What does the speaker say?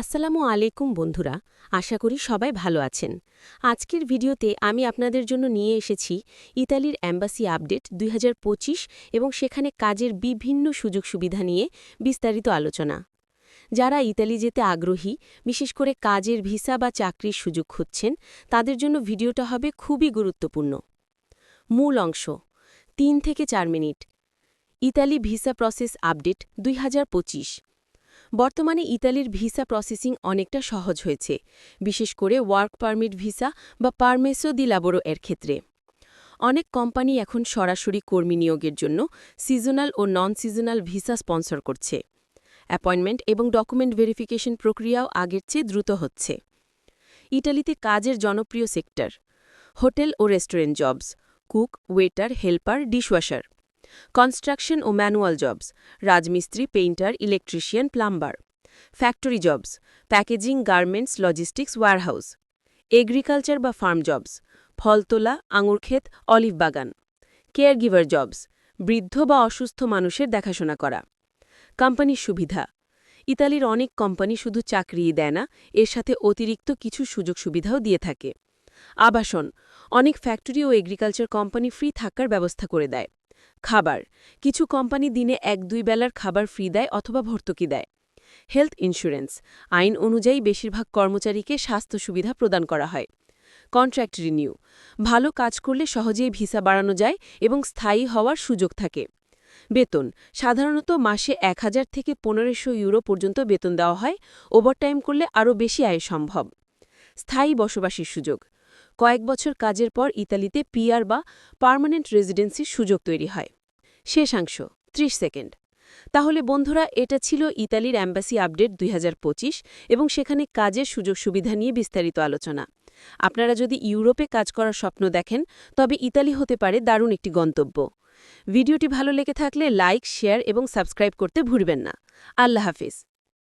আসসালামু আলাইকুম বন্ধুরা, আশা করি সবাই ভালো আছেন। আজকের ভিডিওতে আমি আপনাদের জন্য নিয়ে এসেছি ইতালির অ্যাম্বাসি আপডেট দুই হাজার পঁচিশ এবং সেখানে কাজের বিভিন্ন সুযোগ সুবিধা নিয়ে বিস্তারিত আলোচনা। যারা ইতালি যেতে আগ্রহী, বিশেষ করে কাজের ভিসা বা চাকরির সুযোগ খুঁজছেন, তাদের জন্য ভিডিওটা হবে খুবই গুরুত্বপূর্ণ। মূল অংশ, তিন থেকে চার minute. Italy visa process update দুই হাজার পঁচিশ। বর্তমানে ইতালির ভিসা প্রসেসিং অনেকটা সহজ হয়েছে, বিশেষ করে ওয়ার্ক পারমিট ভিসা বা পারমেসো দি লাবোরো এর ক্ষেত্রে। অনেক কোম্পানি এখন সরাসরি কর্মী নিয়োগের জন্য সিজনাল ও নন সিজনাল ভিসা স্পন্সর করছে। অ্যাপয়েন্টমেন্ট এবং ডকুমেন্ট ভেরিফিকেশন প্রক্রিয়াও আগের চেয়ে দ্রুত হচ্ছে। ইটালিতে কাজের জনপ্রিয় সেক্টর, হোটেল ও restaurant jobs, cook, waiter, helper, dishwasher. Construction ও ম্যানুয়াল জবস রাজমিস্ত্রি painter electrician plumber factory jobs packaging garments logistics warehouse agriculture বা ফার্ম জবস ফলতোলা আঙুর ক্ষেত অলিভ বাগান. কেয়ার গিভার জবস বৃদ্ধ বা অসুস্থ মানুষের দেখাশোনা করা. কোম্পানির সুবিধা, ইতালির অনেক কোম্পানি শুধু চাকরিই দেয় না, এর সাথে অতিরিক্ত কিছু সুযোগ সুবিধাও দিয়ে থাকে। আবাসন, অনেক ফ্যাক্টরি ও এগ্রিকালচার কোম্পানি ফ্রি থাকার ব্যবস্থা করে দেয়। খাবার। কিছু কোম্পানি দিনে এক দুই বেলার খাবার ফ্রি দেয় অথবা ভর্তুকি দেয়। হেলথ ইন্স্যুরেন্স আইন অনুযায়ী বেশিরভাগ কর্মচারীকে স্বাস্থ্য সুবিধা প্রদান করা হয়। কন্ট্রাক্ট রিনিউ ভালো কাজ করলে সহজেই ভিসা বাড়ানো যায় এবং স্থায়ী হওয়ার সুযোগ থাকে। বেতন সাধারণত মাসে এক হাজার থেকে পনেরোশো ইউরো পর্যন্ত বেতন দেওয়া হয়, ওভারটাইম করলে আরও বেশি আয় সম্ভব। স্থায়ী বসবাসের সুযোগ কয়েক বছর কাজের পর ইতালিতে পিআর বা পার্মানেন্ট রেজিডেন্সির সুযোগ তৈরি হয়। শেষাংশ ৩০ সেকেন্ড। তাহলে বন্ধুরা, এটা ছিল ইতালির অ্যাম্বাসি আপডেট দুই হাজার পঁচিশ এবং সেখানে কাজের সুযোগ সুবিধা নিয়ে বিস্তারিত আলোচনা। আপনারা যদি ইউরোপে কাজ করার স্বপ্ন দেখেন, তবে ইতালি হতে পারে দারুণ একটি গন্তব্য। ভিডিওটি ভালো লেগে থাকলে লাইক, শেয়ার এবং সাবস্ক্রাইব করতে ভুলবেন না। আল্লাহ হাফিজ।